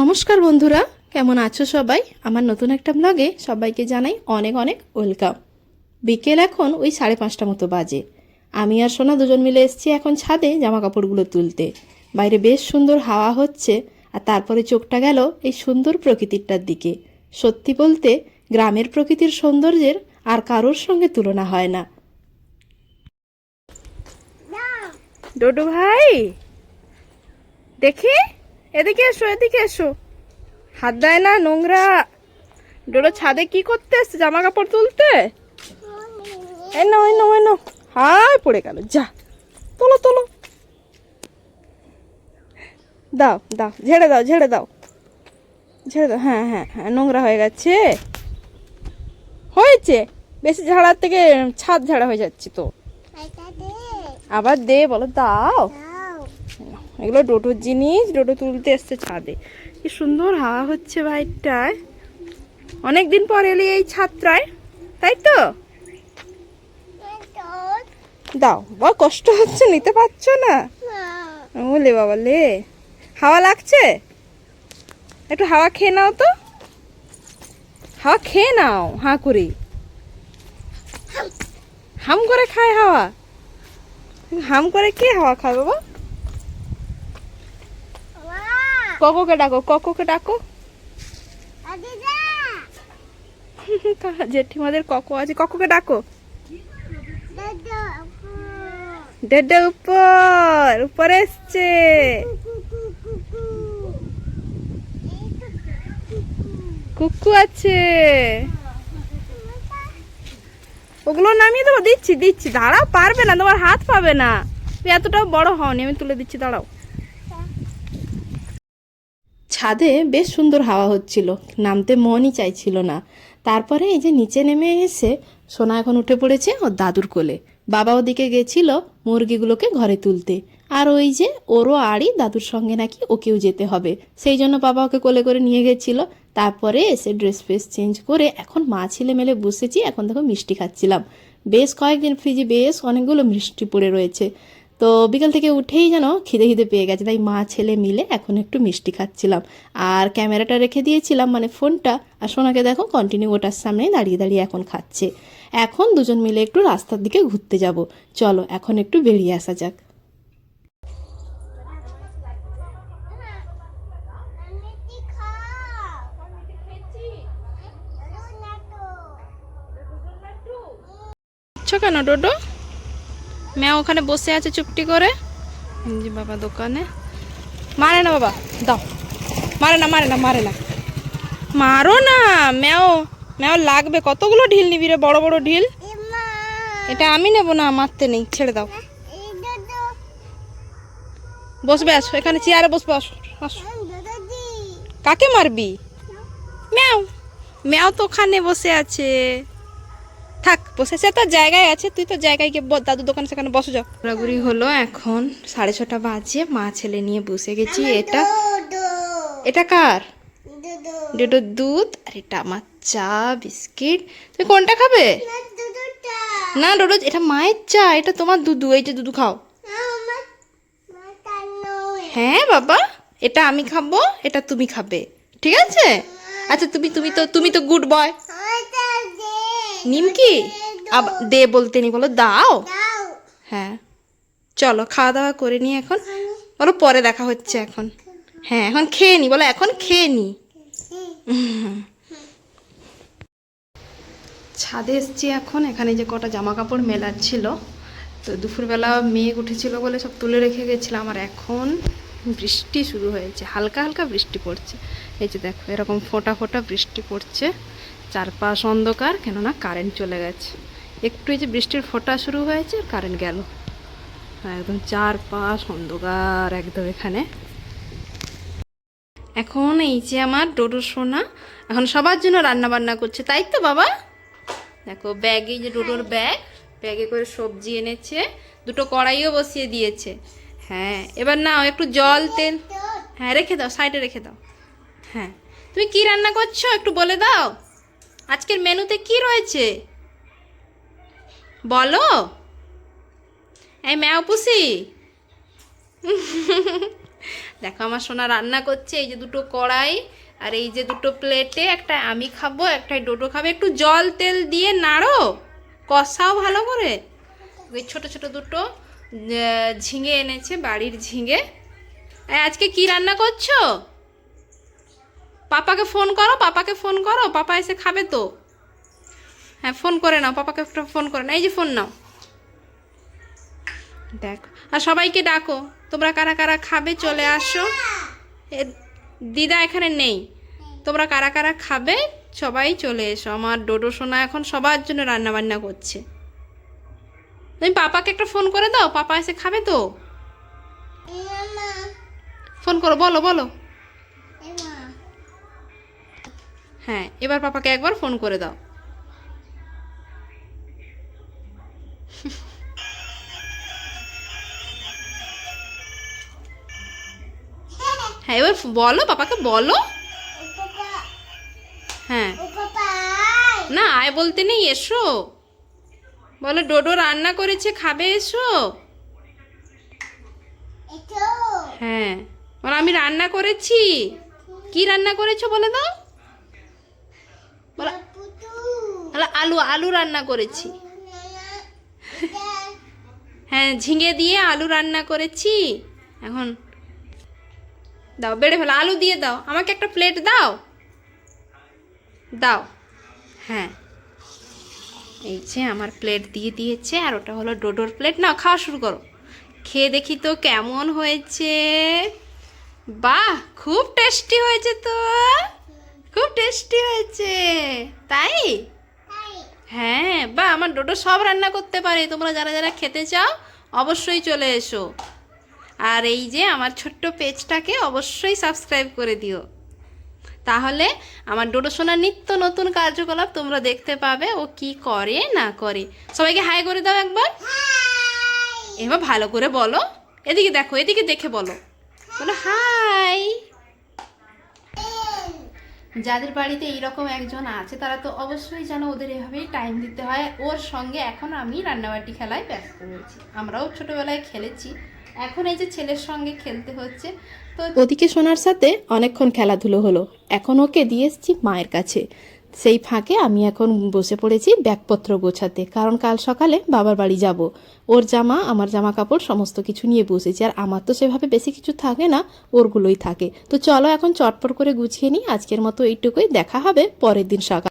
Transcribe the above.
নমস্কার বন্ধুরা কেমন আছো সবাই? আমার নতুন একটা ব্লগে সবাইকে জানাই অনেক অনেক ওয়েলকাম বিকেল এখন ওই সাড়ে পাঁচটা মতো বাজে। আমি আর সোনা দুজন মিলে এসেছি এখন ছাদে জামা কাপড়গুলো তুলতে। বাইরে বেশ সুন্দর হাওয়া হচ্ছে আর তারপরে চোখটা গেল এই সুন্দর প্রকৃতিরটার দিকে। সত্যি বলতে গ্রামের প্রকৃতির সৌন্দর্যের আর কারোর সঙ্গে তুলনা হয় না। ডোডো ভাই দেখি? এদিকে এসো এদিকে এসো। হাত দেয় না নোংরা। ডোডো ছাদে কি করতে এসছে জামা কাপড় তুলতে নাও এই নাও। হাই পড়ে গেল। যা তোলো তোলো। দাও দাও ঝেড়ে দাও ঝেড়ে দাও। ঝেড়ে দাও হ্যাঁ হ্যাঁ হ্যাঁ নোংরা হয়ে গেছে। হয়েছে? বেশি ঝাড়ার থেকে ছাদ ঝাড়া হয়ে যাচ্ছে তো। আবার দে বলো দাও। এগুলো ডোটোর জিনিস, ডোটো তুলতে এসছে ছাদে। কি সুন্দর হাওয়া হচ্ছে বাইরটায় অনেকদিন পর এলি এই ছাদটায় তাই তো? দাও বা কষ্ট হচ্ছে, নিতে পারছ না? ওলে বাবা লে। হাওয়া লাগছে? একটু হাওয়া খেয়ে নাও তো। হাওয়া খেয়ে নাও, হাঁ করে। হাম করে খায় হাওয়া। হাম করে কে হাওয়া খায় বাবা? ককোকে ডাকো ককোকে ডাকো। জেঠিমাদের ককো আছে? ককোকে ডাকো। ডেডে উপর উপরে এসছে। কুকু আছে। ওগুলো নামিয়ে দেবো দিচ্ছি দিচ্ছি। দাঁড়াও পারবে না তোমার হাত পাবে না। তুমি এতটাও বড় হওনি আমি তুলে দিচ্ছি দাঁড়াও। ছাদে বেশ সুন্দর হাওয়া হচ্ছিল। নামতে মনই চাইছিল না। তারপরে এই যে নিচে নেমে এসে সোনা এখন উঠে পড়েছে ওর দাদুর কোলে। বাবা ওদিকে গেছিল মুরগিগুলোকে ঘরে তুলতে। আর ওই যে ওরও আড়ি দাদুর সঙ্গে নাকি ওকেও যেতে হবে। সেই জন্য বাবা ওকে কোলে করে নিয়ে গেছিল। তারপরে এসে ড্রেস ফ্রেস চেঞ্জ করে এখন মা ছেলে মেলে বসেছি, এখন দেখো মিষ্টি খাচ্ছিলাম। বেশ কয়েকদিন ফ্রিজে বেশ অনেকগুলো মিষ্টি পড়ে রয়েছে। তো বিকাল থেকে উঠেই যেন খিদে খিদে পেয়ে গেছে, তাই মা ছেলে মিলে এখন একটু মিষ্টি খাচ্ছিলাম। আর ক্যামেরাটা রেখে দিয়েছিলাম মানে ফোনটা। আর সোনাকে দেখো কন্টিনিউ ওটার সামনে দাঁড়িয়ে দাঁড়িয়ে এখন খাচ্ছে। এখন দুজন মিলে একটু রাস্তার দিকে ঘুরতে যাব। চলো, এখন একটু বেরিয়ে আসা যাক। কেন ডোডো? ম্যাও ওখানে বসে আছে চুপটি করে। বাবা, দোকানে। মারে না বাবা, দাও। মারে না মারে না মারে না। মারো না, ম্যাও ম্যাও লাগবে। কতগুলো ঢিল নিবি রে, বড় বড় ঢিল? এটা আমি নেব না, মারতে নেই, ছেড়ে দাও। বসবে, আসো, এখানে চেয়ারে বসবে, আসো আসো। কাকে মারবি? ম্যাও। ম্যাও তো ওখানে বসে আছে। বসে। সে তো জায়গায় আছে তুই তো জায়গায় গিয়ে ব- দাদু দোকানে সেখানে বসে যাও। ঘোরাঘুরি হলো এখন সাড়ে ছটা বাজে মা ছেলে নিয়ে বসে গেছি। এটা এটা কার? ডেডোর দুধ আর এটা আমার চা বিস্কিট। তুমি কোনটা খাবে? না ডোডো এটা মায়ের চা এটা তোমার দুধু এই যে দুধু খাও। হ্যাঁ বাবা এটা আমি খাব এটা তুমি খাবে। ঠিক আছে? আচ্ছা তুমি তুমি তো তুমি তো গুড বয় নিমকি? আবার দে বলতে নি বলো দাও। হ্যাঁ। চলো খাওয়া দাওয়া করে নি এখন। বলো পরে দেখা হচ্ছে এখন। হ্যাঁ এখন খেয়ে নি বলো এখন খেয়ে নি। ছাদে এসছি এখন এখানে যে কটা জামা কাপড় মেলার ছিল। তো দুপুরবেলা মেঘ উঠেছিল বলে সব তুলে রেখে গেছিলাম আর এখন বৃষ্টি শুরু হয়েছে। হালকা হালকা বৃষ্টি পড়ছে। এই যে দেখো এরকম ফোঁটা ফোঁটা বৃষ্টি পড়ছে। চারপাশ অন্ধকার কেননা কারেন্ট চলে গেছে। একটু এই যে বৃষ্টির ফোঁটা শুরু হয়েছে আর কারেন্ট গেল। একদম চার চারপাশ অন্ধকার একদম এখানে। এখন এই যে আমার ডোডো সোনা, এখন সবার জন্য রান্না বান্না করছে, তাই তো বাবা? দেখো, ব্যাগে যে ডোডোর ব্যাগ, ব্যাগে করে সবজি এনেছে, দুটো কড়াইও বসিয়ে দিয়েছে। হ্যাঁ এবার নাও একটু জল, তেল হ্যাঁ রেখে দাও, সাইডে রেখে দাও। হ্যাঁ তুমি কি রান্না করছ? একটু বলে দাও। আজকের মেনুতে কি রয়েছে? বলো। এই ম্যাও পুষি দেখো আমার সোনা রান্না করছে, এই যে দুটো কড়াই আর এই যে দুটো প্লেটে একটা আমি খাব একটা ডোডো খাবে। একটু জল তেল দিয়ে নাড়ো, কষাও ভালো করে। ওই ছোট ছোট দুটো ঝিঙে এনেছে, বাড়ির ঝিঙে। আজকে কি রান্না করছ? পাপাকে ফোন করো, পাপাকে ফোন করো, পাপা এসে খাবে তো। হ্যাঁ ফোন করে নাও পাপাকে একটা ফোন করে নাও। এই যে ফোন নাও। দেখো আর সবাইকে ডাকো তোমরা কারা কারা খাবে চলে আসো। দিদা এখানে নেই। তোমরা কারা কারা খাবে সবাই চলে এসো। আমার ডোডো সোনা এখন সবার জন্য রান্না বান্না করছে। তুমি পাপাকে একটা ফোন করে দাও পাপা এসে খাবে তো। ফোন করো বলো বলো। হ্যাঁ এবার পাপাকে একবার ফোন করে দাও। হ্যাঁ এবার বলো, পাপাকে বলো। হ্যাঁ। না, আয় বলতে নেই, এসো। বলো, ডোডো রান্না করেছে, খাবে, এসো। হ্যাঁ। বলো, আমি রান্না করেছি। কি রান্না করেছ, বলে দাও বলো, আলু আলু রান্না করেছি। হ্যাঁ ঝিঙে দিয়ে আলু রান্না করেছি। এখন দাও, বেড়ে ফেলো। আলু দিয়ে দাও। আমাকে একটা প্লেট দাও। দাও। হ্যাঁ। এই যে আমার প্লেট দিয়ে দিয়েছে, আর ওটা হলো ডোডোর প্লেট নাও, খাওয়া শুরু করো। খেয়ে দেখি তো কেমন হয়েছে। বাহ, খুব টেস্টি হয়েছে তো। খুব টেস্টি হয়েছে। তাই? হ্যাঁ বা, আমার ডোডো সব রান্না করতে পারে। তোমরা যারা যারা খেতে চাও, অবশ্যই চলে এসো। আর এই যে আমার ছোট্ট পেজটাকে অবশ্যই সাবস্ক্রাইব করে দিও। তাহলে আমার ডোডো সোনার নিত্য নতুন কার্যকলাপ তোমরা দেখতে পাবে ও কি করে না করে। সবাইকে হাই করে দাও একবার। এবার ভালো করে বলো। এদিকে দেখো এদিকে দেখে বলো। বলো হাই। যাদের বাড়িতে এইরকম একজন আছে তারা তো অবশ্যই জানো ওদের এভাবেই টাইম দিতে হয়। ওর সঙ্গে এখন আমি রান্নাবাটি খেলায় ব্যস্ত রয়েছি। আমরাও ছোটোবেলায় খেলেছি। এখন এই যে ছেলের সঙ্গে খেলতে হচ্ছে, তো ওদিকে সোনার সাথে অনেকক্ষণ খেলাধুলো হলো। এখন ওকে দিয়ে এসছি মায়ের কাছে। সেই ফাঁকে আমি এখন বসে পড়েছি ব্যাগপত্র গোছাতে, কারণ কাল সকালে বাবার বাড়ি যাব। ওর জামা, আমার জামা কাপড় সমস্ত কিছু নিয়ে বসেছি। আর আমার তো সেভাবে বেশি কিছু থাকে না, ওরগুলোই থাকে। তো চলো এখন চটপট করে গুছিয়ে নিই। আজকের মতো এইটুকুই। দেখা হবে পরের দিন সকাল।